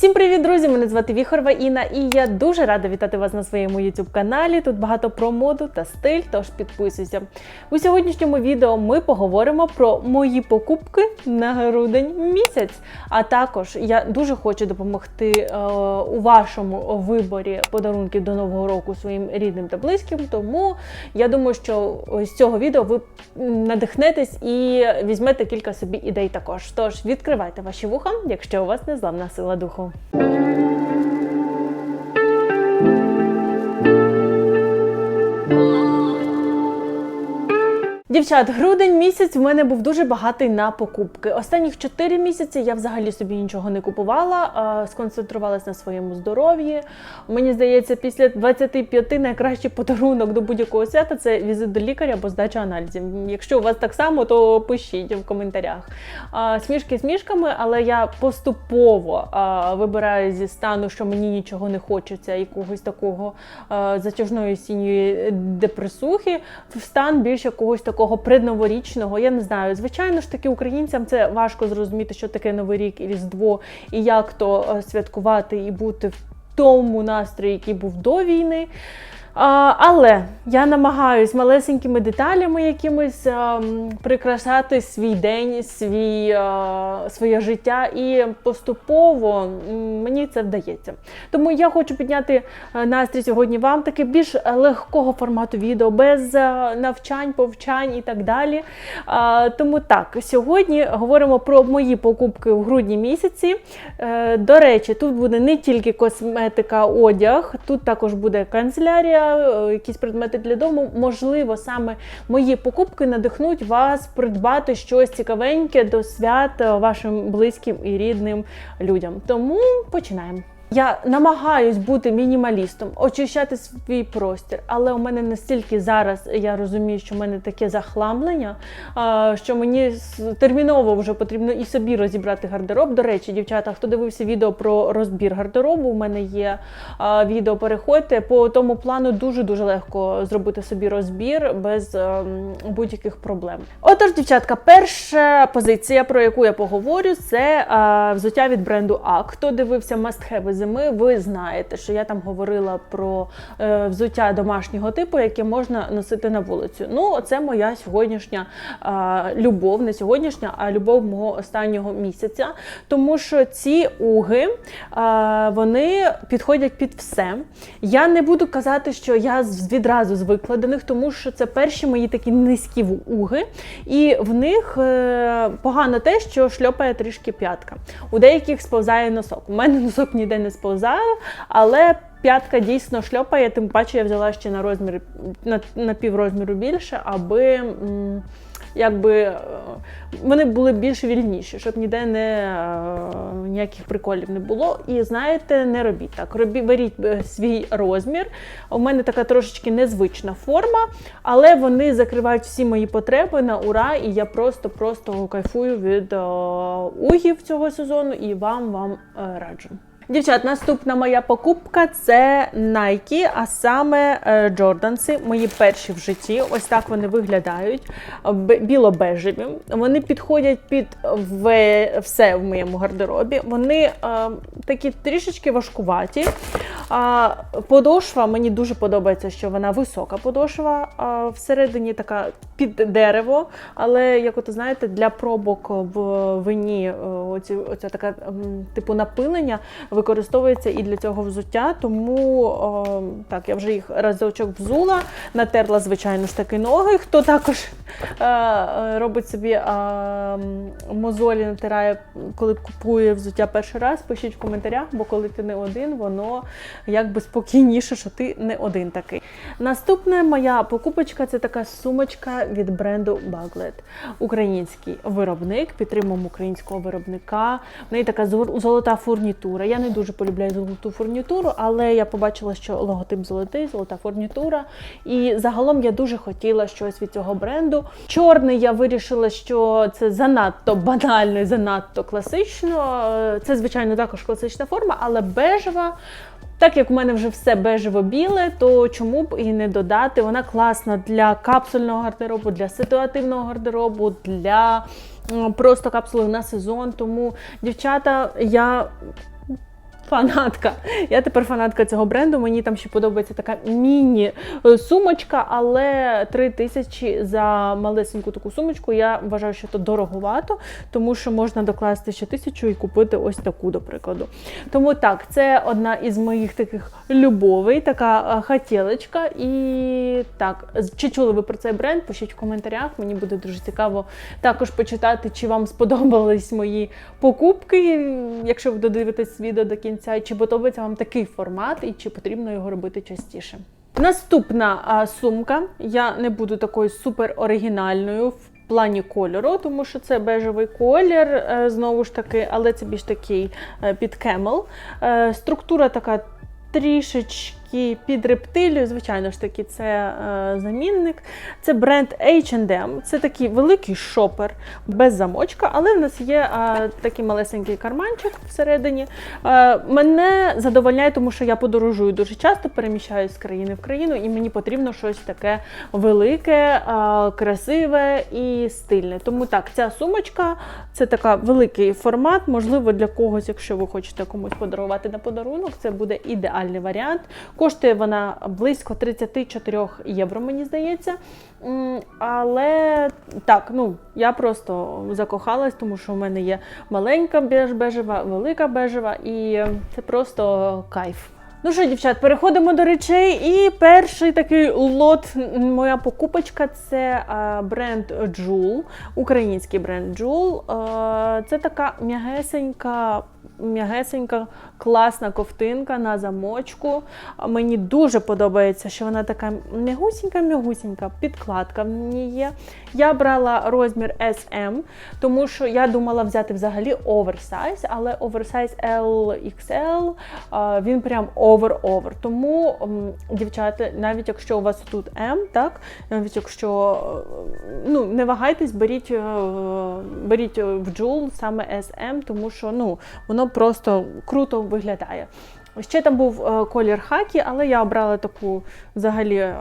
Всім привіт, друзі! Мене звати Віхорова Інна, і я дуже рада вітати вас на своєму youtube каналі. Тут багато про моду та стиль, тож підписуйся. У сьогоднішньому відео ми поговоримо про мої покупки на грудень місяць. А також я дуже хочу допомогти е, у вашому виборі подарунків до нового року своїм рідним та близьким. Тому я думаю, що з цього відео ви надихнетесь і візьмете кілька собі ідей також. Тож відкривайте ваші вуха, якщо у вас незламна сила духу. Oh. Дівчат, грудень місяць в мене був дуже багатий на покупки. Останніх 4 місяці я взагалі собі нічого не купувала, а сконцентрувалась на своєму здоров'ї. Мені здається, після 25 найкращий подарунок до будь-якого свята це візит до лікаря або здача аналізів. Якщо у вас так само, то пишіть в коментарях. Смішки смішками, але я поступово вибираю зі стану, що мені нічого не хочеться, якогось такого затяжної осінньої депресухи, в стан більш якогось такого предноворічного. Я не знаю. Звичайно ж таки, українцям це важко зрозуміти, що таке Новий рік і Різдво, і як то е, святкувати і бути в тому настрої, який був до війни. Але я намагаюсь малесенькими деталями якимось а, прикрашати свій день, свій, своє життя, і поступово мені це вдається. Тому я хочу підняти е, настрій сьогодні вам таки більш легкого формату відео, без е, навчань, повчань і так далі. Тому так, сьогодні говоримо про мої покупки в грудні місяці. Е, До речі, тут буде не тільки косметика, одяг, тут також буде канцелярія, е, якісь предмети для дому. Можливо, саме мої покупки надихнуть вас придбати щось цікавеньке до свят е, вашим близьким і рідним людям. Тому починаємо. Я намагаюсь бути мінімалістом, очищати свій простір, але у мене настільки зараз я розумію, що в мене таке захламлення, що мені терміново вже потрібно і собі розібрати гардероб. До речі, дівчата, хто дивився відео про розбір гардеробу, у мене є відео. Переходьте по тому плану дуже дуже легко зробити собі розбір без ем, будь-яких проблем. Отож, дівчатка, перша позиція, про яку я поговорю, це взуття від бренду АК. Хто дивився мастхеви зими, ви знаєте, що я там говорила про е, взуття домашнього типу, яке можна носити на вулицю. Ну, це моя сьогоднішня а, любов, не сьогоднішня, а любов мого останнього місяця. Тому що ці уги а, вони підходять під все. Я не буду казати, що я відразу звикла до них, тому що це перші мої такі низькі уги, і в них е, погано те, що шльопає трішки п'ятка. У деяких сповзає носок. У мене носок ніде не сповзає, але п'ятка дійсно шльопає, тим паче я взяла ще на розмір на, на піврозміру більше, аби. Якби е, вони були більш вільніші, щоб ніде не е, ніяких приколів не було. І знаєте, не робіть так. Робіть, беріть е, свій розмір. У мене така трошечки незвична форма, але вони закривають всі мої потреби на ура, і я просто-просто кайфую від угів цього сезону і вам вам раджу. Дівчат, наступна моя покупка це Nike, а саме е, Джорданси, мої перші в житті. Ось так вони виглядають біло-бежеві. Вони підходять під все в моєму гардеробі. Вони е, такі трішечки важкуваті. Подошва мені дуже подобається, що вона висока подошва. Всередині така під дерево. Але, як от знаєте, для пробок в вині е, оця така типу напилення використовується і для цього взуття. Тому о, так, я вже їх разочок взула, натерла, звичайно ж таки ноги. Хто також робить собі е, мозолі, натирає, коли купує взуття перший раз, пишіть в коментарях, бо коли ти не один, воно якби спокійніше, що ти не один такий. Наступна моя покупочка це така сумочка від бренду Baglet. Український виробник, підтримуємо українського виробника. В неї така золота фурнітура. Я не дуже полюбляю золоту фурнітуру, але я побачила, що логотип золотий, золота фурнітура. І загалом я дуже хотіла щось від цього бренду. Чорний я вирішила, що це занадто банально, і занадто класично. Це, звичайно, також класична форма, але бежева. Так як у мене вже все бежево-біле, то чому б і не додати? Вона класна для капсульного гардеробу, для ситуативного гардеробу, для просто капсули на сезон. Тому, дівчата, я фанатка. Я тепер фанатка цього бренду. Мені там ще подобається така міні-сумочка, але 3 тисячі за малесеньку таку сумочку. Я вважаю, що це дороговато, тому що можна докласти ще тисячу і купити ось таку, до прикладу. Тому так, це одна із моїх таких любовей, така е, хотілочка. І так, чи чули ви про цей бренд? Пишіть в коментарях. Мені буде дуже цікаво також почитати, чи вам сподобались мої покупки, якщо ви додивитесь відео до кінця, і чи подобається вам такий формат, і чи потрібно його робити частіше. Наступна а, сумка. Я не буду такою супер оригінальною в плані кольору, тому що це бежевий колір, е, знову ж таки, але це більш такий е, під кемел. Е, Структура така трішечки під рептилію. Звичайно ж таки, це е, замінник. Це бренд H&M. Це такий великий шопер без замочка, але в нас є е, такий малесенький карманчик всередині. Е, мене задовольняє, тому що я подорожую дуже часто, переміщаюсь з країни в країну, і мені потрібно щось таке велике, е, красиве і стильне. Тому так, ця сумочка це така великий формат. Можливо, для когось, якщо ви хочете комусь подарувати на подарунок, це буде ідеальний варіант. Коштує вона близько 34 євро, мені здається. Але так, ну я просто закохалась, тому що в мене є маленька бежева, велика бежева, і це просто кайф. Ну що, дівчат, переходимо до речей. І перший такий лот, моя покупочка це бренд Joule, український бренд. Е, Це така м'ягесенька, м'ягесенька, класна ковтинка на замочку. Мені дуже подобається, що вона така м'ягусінька-м'ягусінька, підкладка в ній є. Я брала розмір SM, тому що я думала взяти взагалі оверсайз, але оверсайз LXL, він прям овер-овер. Тому, дівчата, навіть якщо у вас тут М, так, навіть якщо ну, не вагайтесь, беріть, е, беріть в джул саме SM, тому що ну, воно просто круто виглядає. Ще там був е, колір хакі, але я обрала таку взагалі е,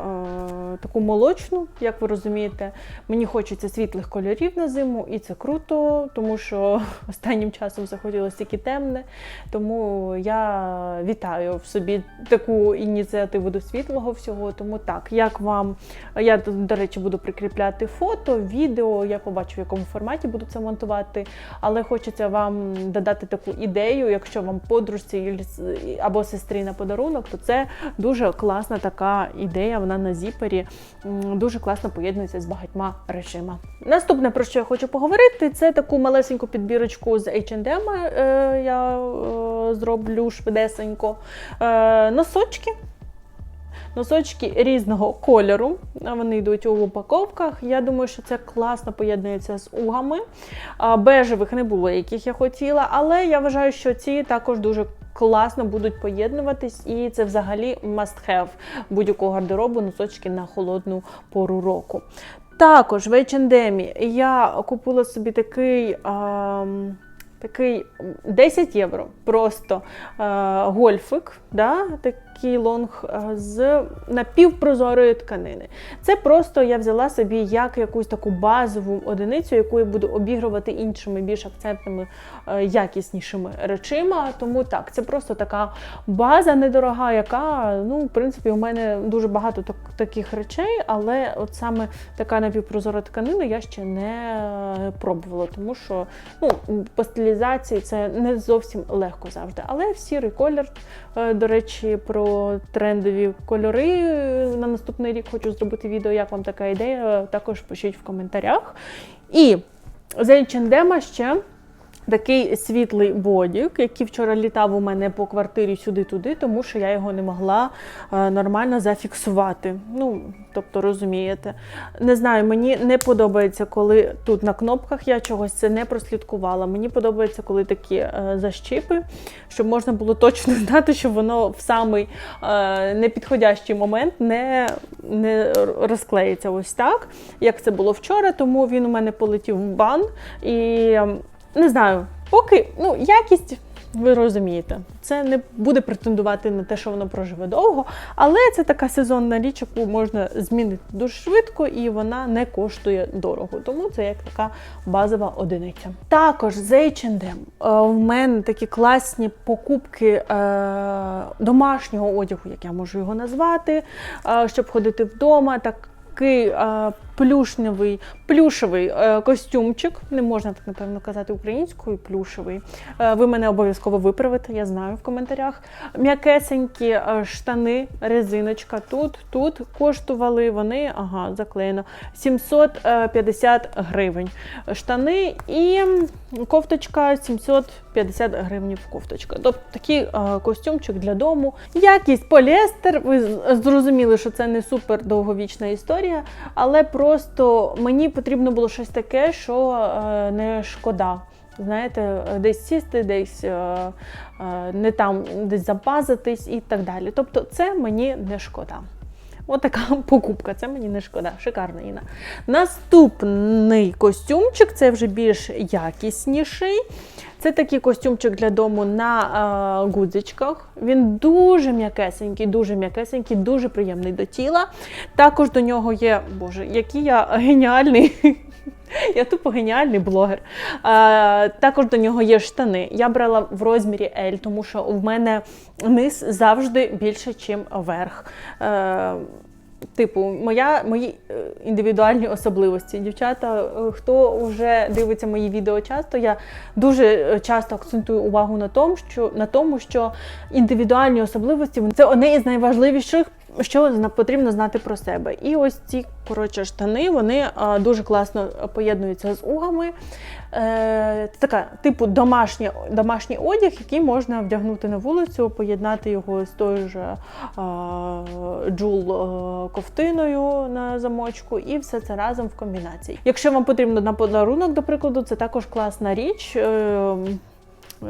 таку молочну, як ви розумієте. Мені хочеться світлих кольорів на зиму, і це круто, тому що останнім часом захотілося тільки темне. Тому я вітаю в собі таку ініціативу до світлого всього. Тому так, як вам я до речі, буду прикріпляти фото, відео, я побачу, в якому форматі буду це монтувати. Але хочеться вам додати таку ідею, якщо вам подружці або сестрі на подарунок, то це дуже класна така ідея. Вона на зіпері дуже класно поєднується з багатьма речима. Наступне, про що я хочу поговорити, це таку малесеньку підбірочку з H&M я е, зроблю швидесенько. Е, носочки. Носочки різного кольору, вони йдуть у упаковках. Я думаю, що це класно поєднується з угами. Бежевих не було, яких я хотіла, але я вважаю, що ці також дуже класно будуть поєднуватись, і це взагалі must have будь-якого гардеробу носочки на холодну пору року. Також в H&M я купила собі такий. А, Такий 10 євро просто е, гольфик, да, такий лонг е, з напівпрозорої тканини. Це просто я взяла собі як якусь таку базову одиницю, яку я буду обігрувати іншими більш акцентними, е, якіснішими речима. Тому так, це просто така база недорога, яка, ну, в принципі, у мене дуже багато так- таких речей, але от саме така напівпрозора тканина я ще не е, пробувала, тому що ну, по стилізації це не зовсім легко завжди. Але сірий колір, до речі, про трендові кольори на наступний рік хочу зробити відео, як вам така ідея. Також пишіть в коментарях. І з H&M ще такий світлий бодік, який вчора літав у мене по квартирі сюди-туди, тому що я його не могла е, нормально зафіксувати. Ну, тобто, розумієте. Не знаю, мені не подобається, коли тут на кнопках я чогось це не прослідкувала. Мені подобається, коли такі е, защіпи, щоб можна було точно знати, що воно в самий е, непідходящий момент не, не розклеїться ось так, як це було вчора. Тому він у мене полетів в бан. І ем, не знаю, поки ну, якість ви розумієте, це не буде претендувати на те, що воно проживе довго, але це така сезонна річ, яку можна змінити дуже швидко, і вона не коштує дорого. Тому це як така базова одиниця. Також з H&M в мене такі класні покупки е, домашнього одягу, як я можу його назвати, е, щоб ходити вдома. Так такий плюшневий, плюшевий е, костюмчик. Не можна так, напевно, казати українською, плюшевий. Е, ви мене обов'язково виправите, я знаю в коментарях. М'якесенькі е, штани, резиночка тут, тут коштували вони, ага, заклеєно, 750 гривень. Штани і кофточка 750 гривень кофточка. Тобто такий костюмчик для дому. Якість поліестер. Ви зрозуміли, що це не супер довговічна історія, але просто мені потрібно було щось таке, що е, не шкода. Знаєте, десь сісти, десь е, е, не там, десь запазитись і так далі. Тобто, це мені не шкода. Отака покупка, це мені не шкода. Шикарна Іна. Наступний костюмчик це вже більш якісніший. Це такий костюмчик для дому на е, гудзичках. Він дуже м'якесенький, дуже м'якесенький, дуже приємний до тіла. Також до нього є, боже, який я геніальний. Я тупо геніальний блогер. Е, також до нього є штани. Я брала в розмірі L, тому що в мене низ завжди більше, ніж верх. Е, Типу, моя, мої е, індивідуальні особливості. Дівчата, е, хто вже дивиться мої відео часто, я дуже е, часто акцентую увагу на тому, що, на тому, що індивідуальні особливості це одне із найважливіших, що потрібно знати про себе. І ось ці коротше штани вони дуже класно поєднуються з угами. Е, це така, типу, домашній, домашній одяг, який можна вдягнути на вулицю, поєднати його з тою ж а, джул е, на замочку, і все це разом в комбінації. Якщо вам потрібно на подарунок, до прикладу, це також класна річ. Е,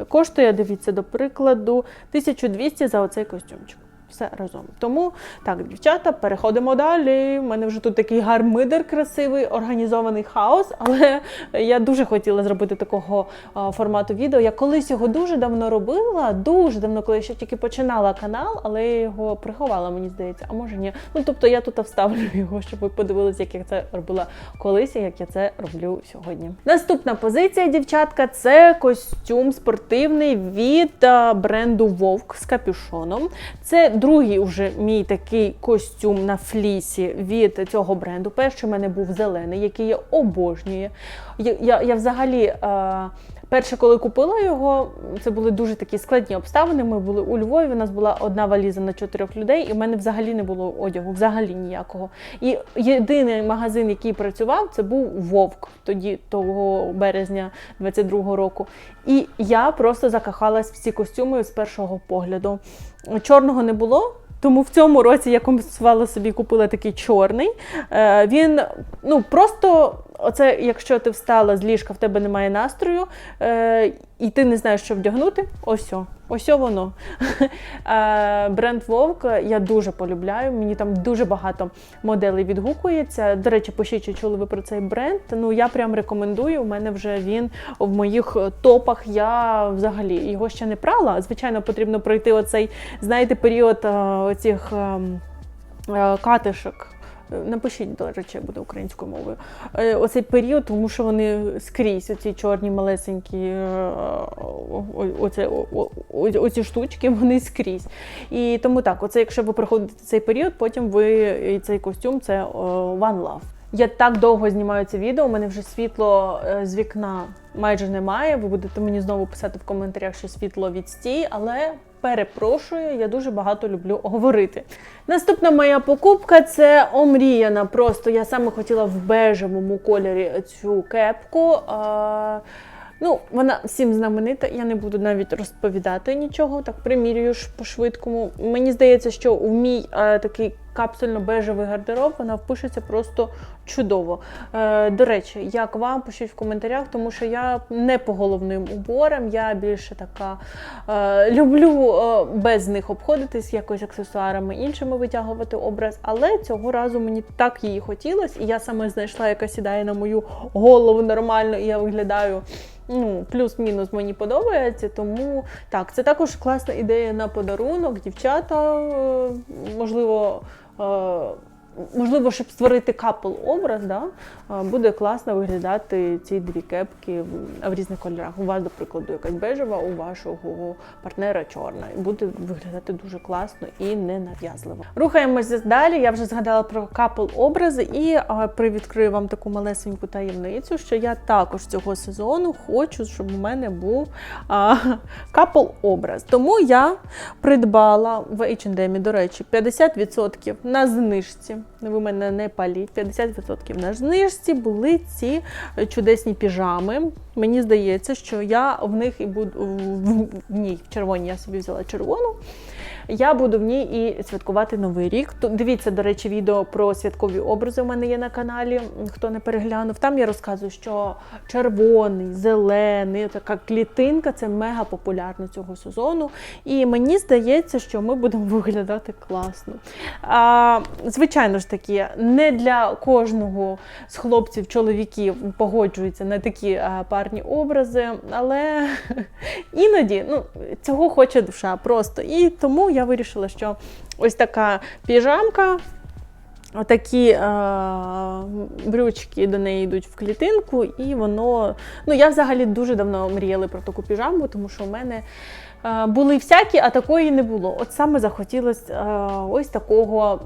Коштує, дивіться, до прикладу, 1200 за оцей костюмчик. Все разом. Тому так, дівчата, переходимо далі. У мене вже тут такий гармидер красивий, організований хаос, але я дуже хотіла зробити такого формату відео. Я колись його дуже давно робила, дуже давно, коли я ще тільки починала канал, але я його приховала, мені здається, а може ні. Ну тобто я тут вставлю його, щоб ви подивилися, як я це робила колись, і як я це роблю сьогодні. Наступна позиція, дівчатка, це костюм спортивний від бренду Вовк з капюшоном. Це другий уже мій такий костюм на флісі від цього бренду. Перший у мене був зелений, який я обожнюю. Я, я, я взагалі. Е, Перше, коли купила його, це були дуже такі складні обставини. Ми були у Львові. У нас була одна валіза на чотирьох людей, і в мене взагалі не було одягу, взагалі ніякого. І єдиний магазин, який працював, це був Вовк тоді, того березня 22-го року. І я просто закохалась в ці костюми з першого погляду. Чорного не було. Тому в цьому році я компенсувала собі, купила такий чорний. Е, він ну просто, оце, якщо ти встала з ліжка, в тебе немає настрою, е, і ти не знаєш, що вдягнути. Ось ось о воно. Бренд Вовк я дуже полюбляю. Мені там дуже багато моделей відгукується. До речі, пишіть, чи чули ви про цей бренд. Ну я прям рекомендую. У мене вже він в моїх топах. Я взагалі його ще не прала. Звичайно, потрібно пройти оцей, знаєте, період е, оцих ем, е, катишок. Напишіть, до речі, буде українською мовою. Е, Оцей період, тому що вони скрізь, оці чорні малесенькі е, о- оце, о- о- о- оці штучки, вони скрізь. І тому так, оце, якщо ви проходите цей період, потім ви цей костюм це о, One Love. Я так довго знімаю це відео, у мене вже світло е, з вікна майже немає. Ви будете мені знову писати в коментарях, що світло відстій, але перепрошую, я дуже багато люблю говорити. Наступна моя покупка це омріяна. Просто я саме хотіла в бежевому кольорі цю кепку. А, Ну, вона всім знаменита, я не буду навіть розповідати нічого, так примірюю ж по-швидкому. Мені здається, що у мій е, такий капсульно-бежевий гардероб, вона впишеться просто чудово. Е, до речі, як вам пишіть в коментарях, тому що я не по головним уборам, я більше така е, люблю е, без них обходитись, якось аксесуарами іншими витягувати образ. Але цього разу мені так її хотілося, і я саме знайшла, яка сідає на мою голову нормально, і я виглядаю. Ну, плюс-мінус мені подобається, тому так, це також класна ідея на подарунок. Дівчата, е, можливо, е, можливо, щоб створити капл образ, да, е, буде класно виглядати ці дві кепки в, різних кольорах. У вас, до прикладу, якась бежева, у вашого партнера чорна. І буде виглядати дуже класно і ненав'язливо. Рухаємося далі. Я вже згадала про капл образи і е, привідкрию вам таку малесеньку таємницю, що я також цього сезону хочу, щоб у мене був капл образ. Тому я придбала в H&M, до речі, 50% на знижці. Ви мене не паліть. 50% на знижці були ці чудесні піжами. Мені здається, що я в них і буду в, ній червоній. Я собі взяла червону. Я буду в ній і святкувати новий рік. Дивіться, до речі, відео про святкові образи у мене є на каналі. Хто не переглянув, там я розказую, що червоний, зелений, така клітинка це мега популярно цього сезону. І мені здається, що ми будемо виглядати класно. А, Звичайно ж таки, не для кожного з хлопців, чоловіків погоджуються на такі парні образи, але іноді ну, цього хоче душа просто. І тому я вирішила, що ось така піжамка. Отакі е, брючки до неї йдуть в клітинку, і воно. Ну, я взагалі дуже давно мріяла про таку піжаму, тому що у мене е, були всякі, а такої не було. От саме захотілося е, ось такого.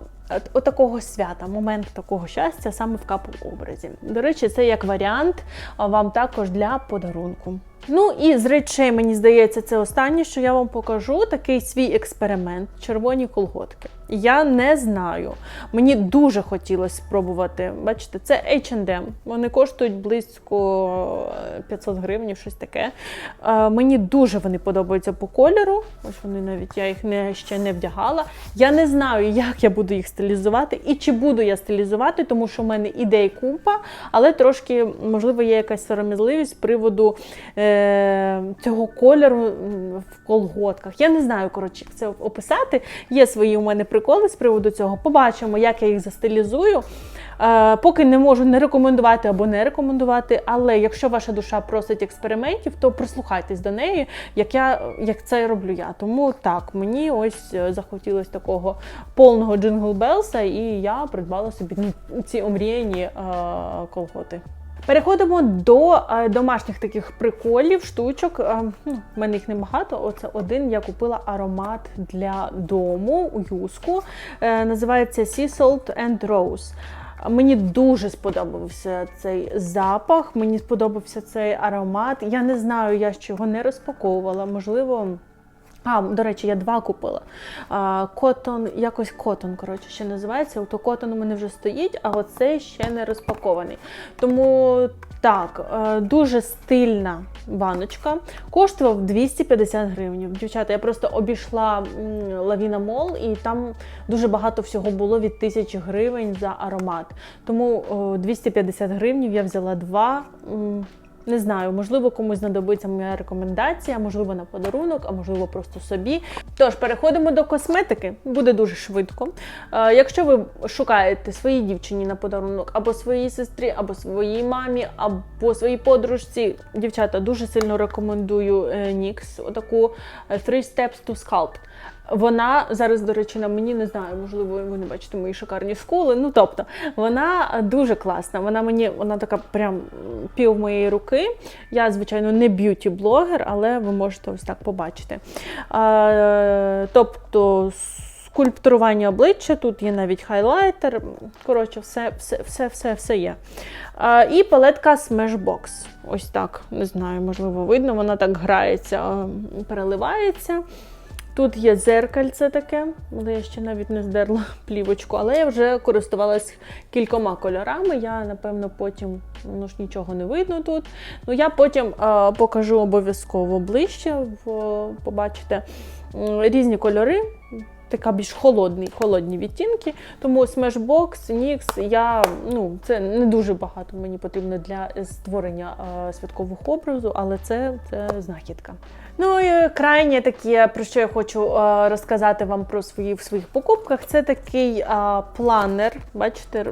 От такого свята, момент такого щастя саме в капл образі. До речі, це як варіант вам також для подарунку. Ну і з речей, мені здається, це останнє, що я вам покажу, такий свій експеримент червоні колготки. Я не знаю. Мені дуже хотілося спробувати. Бачите, це H&M. Вони коштують близько 500 гривень, щось таке. Е, мені дуже вони подобаються по кольору. Ось вони навіть я їх не, ще не вдягала. Я не знаю, як я буду їх стилізувати і чи буду я стилізувати, тому що в мене ідей купа, але трошки, можливо, є якась сором'язливість з приводу е, цього кольору в колготках. Я не знаю, коротше, як це описати. Є свої у мене приколи з приводу цього. Побачимо, як я їх застилізую. Е, поки не можу не рекомендувати або не рекомендувати, але якщо ваша душа просить експериментів, то прислухайтесь до неї, як я як це роблю я. Тому так, мені ось е, захотілося такого повного джингл белса, і я придбала собі ці омріяні е, колготи. Переходимо до е, домашніх таких приколів, штучок. Е, ну, в мене їх небагато. Оце один я купила аромат для дому у юску. Е, називається Sea Salt and Rose. Мені дуже сподобався цей запах, мені сподобався цей аромат. Я не знаю, я ще його не розпаковувала. Можливо. А, до речі, я два купила. Котон, якось котон, коротше, ще називається. Ото котон у мене вже стоїть, а оцей ще не розпакований. Тому так, е, дуже стильна баночка. Коштував 250 гривень. Дівчата, я просто обійшла Лавіна Мол, і там дуже багато всього було від 1000 гривень за аромат. Тому 250 гривень я взяла два. Не знаю, можливо, комусь знадобиться моя рекомендація, можливо, на подарунок, а можливо, просто собі. Тож, переходимо до косметики, буде дуже швидко. Е, якщо ви шукаєте своїй дівчині на подарунок, або своїй сестрі, або своїй мамі, або своїй подружці, дівчата дуже сильно рекомендую NYX, отаку е, Three Steps to Sculpt. Вона зараз, до речі, на мені не знаю, можливо, ви не бачите мої шикарні скули. Ну, тобто, вона дуже класна. Вона мені вона така прям пів моєї руки. Я, звичайно, не б'юті-блогер, але ви можете ось так побачити. А, Тобто, скульптурування обличчя, тут є навіть хайлайтер. Коротше, все все, все, все, все є. А, І палетка Smashbox. Ось так. Не знаю, можливо, видно, вона так грається, переливається. Тут є дзеркальце таке, але я ще навіть не здерла плівочку, але я вже користувалась кількома кольорами. Я, напевно, потім ну ж нічого не видно тут. Ну, Я потім а, покажу обов'язково ближче, в, побачите різні кольори. така більш холодний, холодні відтінки. Тому Smashbox, NYX, я ну це не дуже багато мені потрібно для створення е, святкового образу, але це, це знахідка. Ну і крайнє таке, про що я хочу е, розказати вам про свої в своїх покупках. Це такий е, планер. Бачите,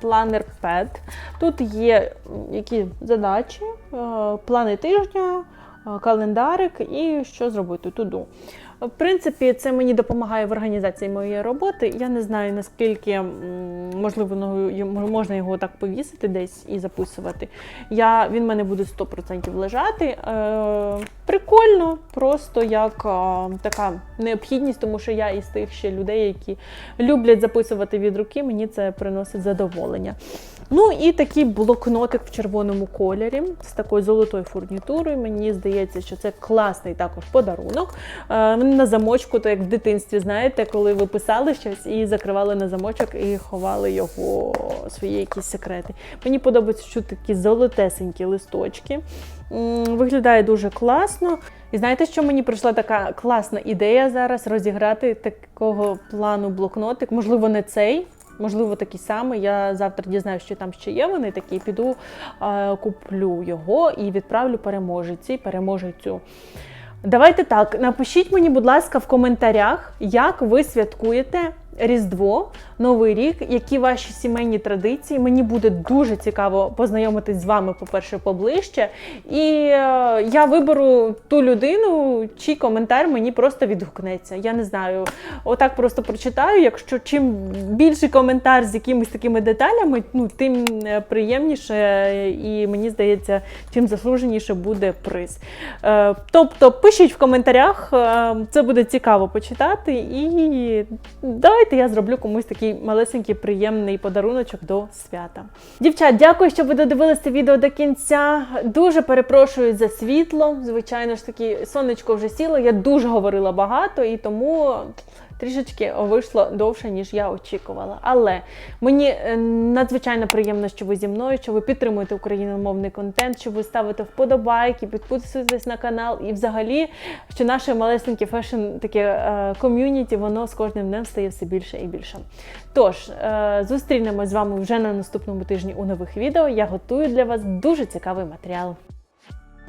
планер пед. Тут є які задачі, е, плани тижня, календарик і що зробити туду. В принципі, це мені допомагає в організації моєї роботи. Я не знаю наскільки можливо ну, можна його так повісити десь і записувати. Я, він мене буде 100% лежати. Е, прикольно, просто як е, така необхідність, тому що я із тих ще людей, які люблять записувати від руки, мені це приносить задоволення. Ну і такий блокнотик в червоному кольорі з такою золотою фурнітурою. Мені здається, що це класний також подарунок. Е, на замочку, то як в дитинстві, знаєте, коли ви писали щось і закривали на замочок і ховали його свої якісь секрети. Мені подобається, що такі золотесенькі листочки. Виглядає дуже класно. І знаєте, що мені прийшла така класна ідея зараз розіграти такого плану блокнотик? Можливо, не цей. Можливо, такий самий. Я завтра дізнаюся, що там ще є вони такі. Піду е, куплю його і відправлю переможеці, переможецю. Давайте так, напишіть мені, будь ласка, в коментарях, як ви святкуєте Різдво, Новий рік, які ваші сімейні традиції. Мені буде дуже цікаво познайомитись з вами, по-перше, поближче. І е, я виберу ту людину, чий коментар мені просто відгукнеться. Я не знаю, отак просто прочитаю. Якщо чим більший коментар з якимись такими деталями, ну тим е, приємніше, і мені здається, тим заслуженіше буде приз. Е, Тобто пишіть в коментарях, це буде цікаво почитати. І давайте я зроблю комусь такий малесенький приємний подаруночок до свята. Дівчат, дякую, що ви додивилися це відео до кінця. Дуже перепрошую за світло. Звичайно ж таки, сонечко вже сіло. Я дуже говорила багато і тому. Трішечки вийшло довше, ніж я очікувала. Але мені е, надзвичайно приємно, що ви зі мною, що ви підтримуєте україномовний контент, що ви ставите вподобайки, підписуєтесь на канал і взагалі, що наше малесеньке фешн таке е, ком'юніті, воно з кожним днем стає все більше і більше. Тож, е, зустрінемось з вами вже на наступному тижні у нових відео. Я готую для вас дуже цікавий матеріал.